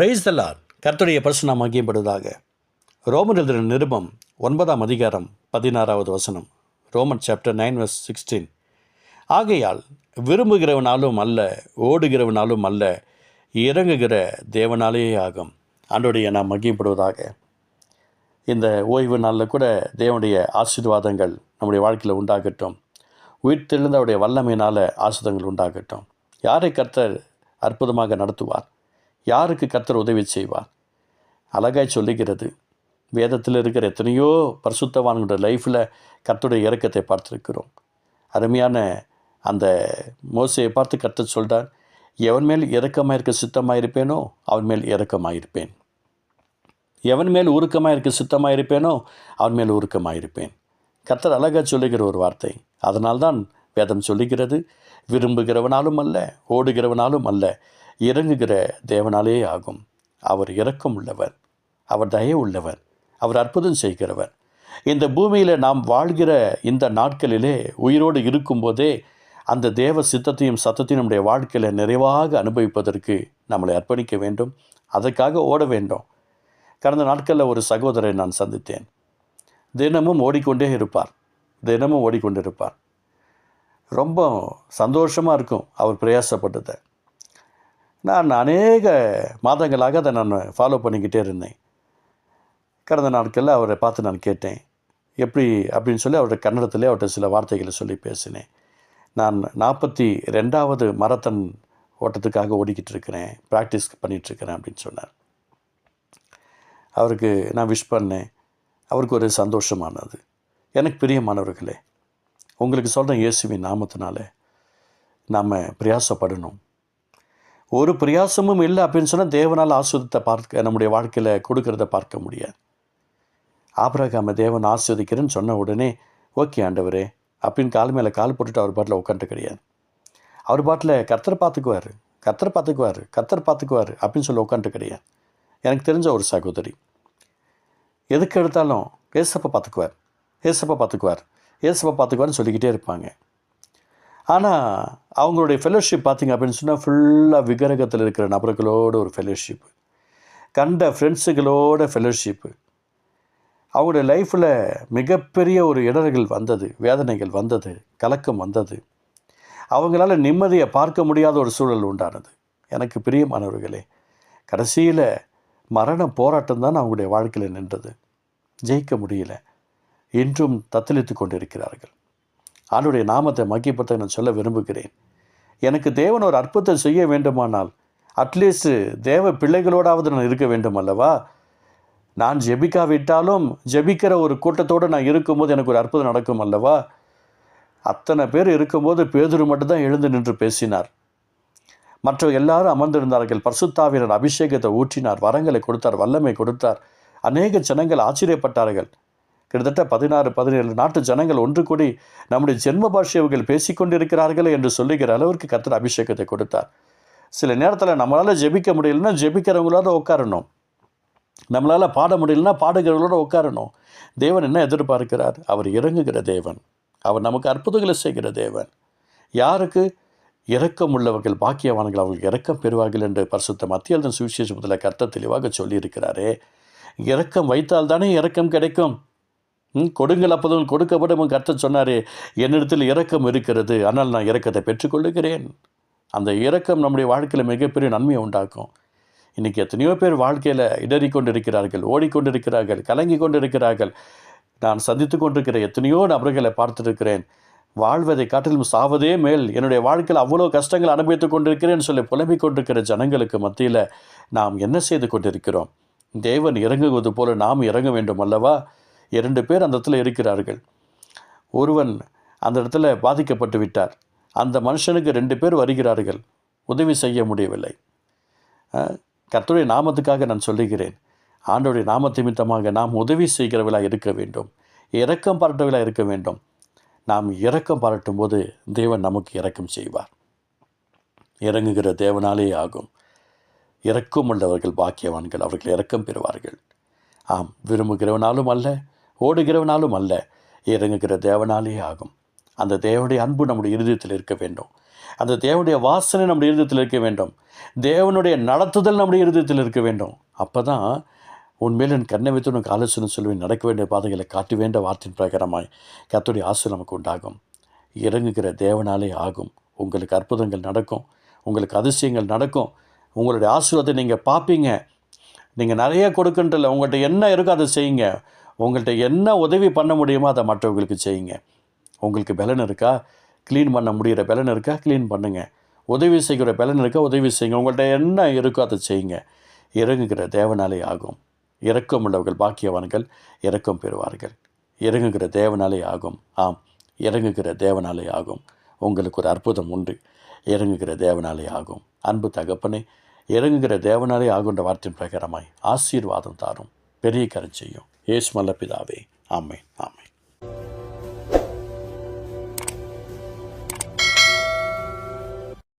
Price தல்லார் கர்த்தருடைய பரிசுநாம் மகியப்படுவதாக Roman எழுதின நிருபம் ஒன்பதாம் அதிகாரம் பதினாறாவது வசனம். Roman chapter nine verse sixteen ஆகையால் விரும்புகிறவனாலும் அல்ல ஓடுகிறவனாலும் அல்ல இறங்குகிற தேவனாலேயே ஆகும். ஆண்டோடைய நாம் மகியப்படுவதாக இந்த ஓய்வு நாளில் கூட தேவனுடைய ஆசீர்வாதங்கள் நம்முடைய வாழ்க்கையில் உண்டாகட்டும். உயிர்த்தெழுந்த அவருடைய வல்லமையினால் ஆசிரதங்கள் உண்டாகட்டும். யாரை கர்த்தர் அற்புதமாக நடத்துவார்? யாருக்கு கர்த்தர் உதவி செய்வார்? அழகாய் சொல்லுகிறது. வேதத்தில் இருக்கிற எத்தனையோ பரிசுத்தவான்களோட லைஃப்பில் கர்த்தருடைய இறக்கத்தை பார்த்துருக்கிறோம். அருமையான அந்த மோசையை பார்த்து கர்த்தர் சொல்கிறார் எவன் மேல் இறக்கமாக இருக்க சித்தமாக இருப்பேனோ அவன் மேல் இறக்கமாக இருப்பேன் எவன் மேல் உருக்கமாக இருக்க சித்தமாக இருப்பேனோ அவன் மேல் உருக்கமாக இருப்பேன் கர்த்தர் அழகாக சொல்லுகிற ஒரு வார்த்தை. அதனால்தான் வேதம் சொல்லுகிறது விரும்புகிறவனாலும் அல்ல ஓடுகிறவனாலும் அல்ல இறங்குகிற தேவனாலே ஆகும். அவர் இரக்கம் உள்ளவர். அவர் தய உள்ளவர். அவர் அற்புதம் செய்கிறவர். இந்த பூமியில் நாம் வாழ்கிற இந்த நாட்களிலே உயிரோடு இருக்கும்போதே அந்த தேவ சித்தத்தையும் சத்தத்தையும் நம்முடைய வாழ்க்கையில் நிறைவாக அனுபவிப்பதற்கு நம்மளை அர்ப்பணிக்க வேண்டும். அதற்காக ஓட வேண்டும். கடந்த நாட்களில் ஒரு சகோதரரை நான் சந்தித்தேன். தினமும் ஓடிக்கொண்டே இருப்பார். தினமும் ஓடிக்கொண்டிருப்பார். ரொம்ப சந்தோஷமாக இருக்கும் அவர் பிரயாசப்பட்டதை. நான் அநேக மாதங்களாக அதை நான் ஃபாலோ பண்ணிக்கிட்டே இருந்தேன். கடந்த நாட்களில் அவரை பார்த்து நான் கேட்டேன் எப்படி? அப்படின்னு சொல்லி அவருடைய கன்னடத்திலே அவர்கிட்ட சில வார்த்தைகளை சொல்லி பேசினேன். நான் நாற்பத்தி ரெண்டாவது மரத்தன் ஓட்டத்துக்காக ஓடிக்கிட்டு இருக்கிறேன் ப்ராக்டிஸ் பண்ணிகிட்ருக்கிறேன் அப்படின்னு சொன்னார். அவருக்கு நான் விஷ் பண்ணேன். அவருக்கு ஒரு சந்தோஷமானது. எனக்கு பிரியமானவர்களே உங்களுக்கு சொல்கிறேன் இயேசுவின் நாமத்தினால நாம் பிரயாசப்படணும். ஒரு பிரயாசமும் இல்லை அப்படின்னு சொன்னால் தேவனால் ஆஸ்வதத்தை பார்க்க நம்முடைய வாழ்க்கையில் கொடுக்கறத பார்க்க முடியாது. ஆபிரகாம தேவன் ஆஸ்வதிக்கிறேன்னு சொன்ன உடனே ஓகே ஆண்டவரே அப்படின்னு கால் மேலே கால் போட்டுட்டு அவர் பாட்டில் உட்காந்துட்டு கிடையாது அவர் பாட்டில் கர்த்தர் பார்த்துக்குவார் கர்த்தர் பார்த்துக்குவார் கர்த்தர் பார்த்துக்குவார் அப்படின்னு சொல்லி உட்காந்துட்டு கிடையாது எனக்கு தெரிஞ்ச ஒரு சகோதரி. எதுக்கு எடுத்தாலும் ஏசப்பா பார்த்துக்குவார் ஏசப்பா பார்த்துக்குவார் ஏசப்பா பார்த்துக்குவார்னு சொல்லிக்கிட்டே இருப்பாங்க. ஆனால் அவங்களுடைய ஃபெலோஷிப் பார்த்திங்க அப்படின்னு சொன்னால் ஃபுல்லாக விக்கிரகத்தில் இருக்கிற நபர்களோட ஒரு ஃபெலோஷிப்பு கண்ட ஃப்ரெண்ட்ஸுகளோட ஃபெலோஷிப்பு அவங்களுடைய லைஃப்பில் மிகப்பெரிய ஒரு இடர்கள் வந்தது வேதனைகள் வந்தது கலக்கம் வந்தது. அவங்களால நிம்மதியை பார்க்க முடியாத ஒரு சூழல் உண்டானது. எனக்கு பிரியமானவர்களே கடைசியில் மரண போராட்டம் தான் அவங்களுடைய வாழ்க்கையில் நின்றது. ஜெயிக்க முடியல. இன்றும் தத்தளித்து கொண்டிருக்கிறார்கள். ஆண்டுடைய நாமத்தை மக்கிப்பட்ட நான் சொல்ல விரும்புகிறேன். எனக்கு தேவன் ஒரு அற்புதம் செய்ய வேண்டுமானால் அட்லீஸ்ட் தேவ பிள்ளைகளோடாவது நான் இருக்க வேண்டும் அல்லவா? நான் ஜெபிக்காவிட்டாலும் ஜெபிக்கிற ஒரு கூட்டத்தோடு நான் இருக்கும்போது எனக்கு ஒரு அற்புதம் நடக்கும் அல்லவா? அத்தனை பேர் இருக்கும்போது பேதுரு மட்டும்தான் எழுந்து நின்று பேசினார். மற்ற எல்லாரும் அமர்ந்திருந்தார்கள். பர்சுத்தாவினர் அபிஷேகத்தை ஊற்றினார் வரங்களை கொடுத்தார் வல்லமை கொடுத்தார். அநேக ஜனங்கள் ஆச்சரியப்பட்டார்கள். கிட்டத்தட்ட பதினாறு பதினேழு நாட்டு ஜனங்கள் ஒன்று கூடி நம்முடைய ஜென்ம பாஷையவர்கள் பேசிக்கொண்டிருக்கிறார்கள் என்று சொல்லுகிற அளவிற்கு கத்தர் அபிஷேகத்தை கொடுத்தார். சில நேரத்தில் நம்மளால் ஜெபிக்க முடியலன்னா ஜெபிக்கிறவங்களோட உட்காரணும். நம்மளால் பாட முடியலன்னா பாடுகிறவங்களோட உட்காரணும். தேவன் என்ன எதிர்பார்க்கிறார்? அவர் இறங்குகிற தேவன். அவர் நமக்கு அற்புதங்களை செய்கிற தேவன். யாருக்கு? இரக்கம் உள்ளவர்கள் பாக்கியவான்கள் அவர்கள் இரக்கம் பெறுவார்கள் என்று பரிசுத்த மத்திய சுவிசேஷத்தில் கர்த்த தெளிவாக சொல்லியிருக்கிறாரே. இரக்கம் வைத்தால் தானே இரக்கம் கிடைக்கும். கொடுங்கள் அப்போதும் கொடுக்கப்படும் கர்த்தர் சொன்னார் என்னிடத்தில் இரக்கம் இருக்கிறது ஆனால் நான் இரக்கத்தை பெற்றுக்கொள்ளுகிறேன். அந்த இரக்கம் நம்முடைய வாழ்க்கையில் மிகப்பெரிய நன்மையை உண்டாக்கும். இன்றைக்கி எத்தனையோ பேர் வாழ்க்கையில் இடறி கொண்டிருக்கிறார்கள் ஓடிக்கொண்டிருக்கிறார்கள் கலங்கி கொண்டிருக்கிறார்கள் நான் சந்தித்து கொண்டிருக்கிற எத்தனையோ நபர்களை பார்த்துருக்கிறேன். வாழ்வதை காட்டிலும் சாவதே மேல் என்னுடைய வாழ்க்கையில் அவ்வளோ கஷ்டங்கள் அனுபவித்துக் கொண்டிருக்கிறேன்னு சொல்லி புலம்பிக் கொண்டிருக்கிற ஜனங்களுக்கு மத்தியில் நாம் என்ன செய்து கொண்டிருக்கிறோம்? தேவன் இறங்குவது போல நாம் இறங்க வேண்டும் அல்லவா? இரண்டு பேர் அந்த இடத்துல இருக்கிறார்கள். ஒருவன் அந்த இடத்துல பாதிக்கப்பட்டு விட்டார். அந்த மனுஷனுக்கு ரெண்டு பேர் வருகிறார்கள். உதவி செய்ய முடியவில்லை. கர்த்தருடைய நாமத்துக்காக நான் சொல்லுகிறேன். ஆண்டோடைய நாம நிமித்தமாக நாம் உதவி செய்கிறவர்களாக இருக்க வேண்டும். இரக்கம் பாராட்டவர்களாக இருக்க வேண்டும். நாம் இரக்கம் பாராட்டும் போது தேவன் நமக்கு இரக்கம் செய்வார். இறங்குகிற தேவனாலே ஆகும். இரக்கம் உள்ளவர்கள் பாக்கியவான்கள் அவர்கள் இரக்கம் பெறுவார்கள். ஆம் விரும்புகிறவனாலும் அல்ல ஓடுகிறவனாலும் அல்ல இறங்குகிற தேவனாலே ஆகும். அந்த தேவனுடைய அன்பு நம்முடைய இருதயத்தில் இருக்க வேண்டும். அந்த தேவனுடைய வாசனை நம்முடைய இருதயத்தில் இருக்க வேண்டும். தேவனுடைய நடத்துதல் நம்முடைய இருதயத்தில் இருக்க வேண்டும். அப்போ தான் உண்மையில் என் கண்ணை வைத்து உனக்கு ஆலோசனை சொல்லுவேன். நடக்க வேண்டிய பாதைகளை காட்ட வேண்டிய வார்த்தையின் பிரகாரமாய் கத்துடைய ஆசை நமக்கு உண்டாகும். இறங்குகிற தேவனாலே ஆகும். உங்களுக்கு அற்புதங்கள் நடக்கும். உங்களுக்கு அதிசயங்கள் நடக்கும். உங்களுடைய ஆசீர்வாதத்தை நீங்கள் பார்ப்பீங்க. நீங்கள் நிறைய கொடுக்கின்றல. உங்கள்கிட்ட என்ன இருக்கோ அதை செய்யுங்க. உங்கள்கிட்ட என்ன உதவி பண்ண முடியுமோ அதை மற்றவங்களுக்கு செய்யுங்க. உங்களுக்கு பலன் இருக்கா? க்ளீன் பண்ண முடிகிற பலன் இருக்கா? க்ளீன் பண்ணுங்கள் உதவி செய்கிற பலன் இருக்கா? உதவி செய்யுங்க. உங்கள்கிட்ட என்ன இருக்கோ அதை செய்யுங்க. இறங்குகிற தேவனாலே ஆகும். இறக்கம் உள்ளவர்கள் பாக்கியவான்கள் இறக்கம் பெறுவார்கள். இறங்குகிற தேவனாலே ஆகும். ஆம் இறங்குகிற தேவனாலே ஆகும். உங்களுக்கு ஒரு அற்புதம் உண்டு. இறங்குகிற தேவனாலே ஆகும். அன்பு தகப்பனே இறங்குகிற தேவனாலே ஆகுன்ற வார்த்தையின் பிரகாரமாய் ஆசீர்வாதம் தாரும். பெரிய கரை செய்யும். ஏசு மல்ல பிதாவே ஆமை ஆமை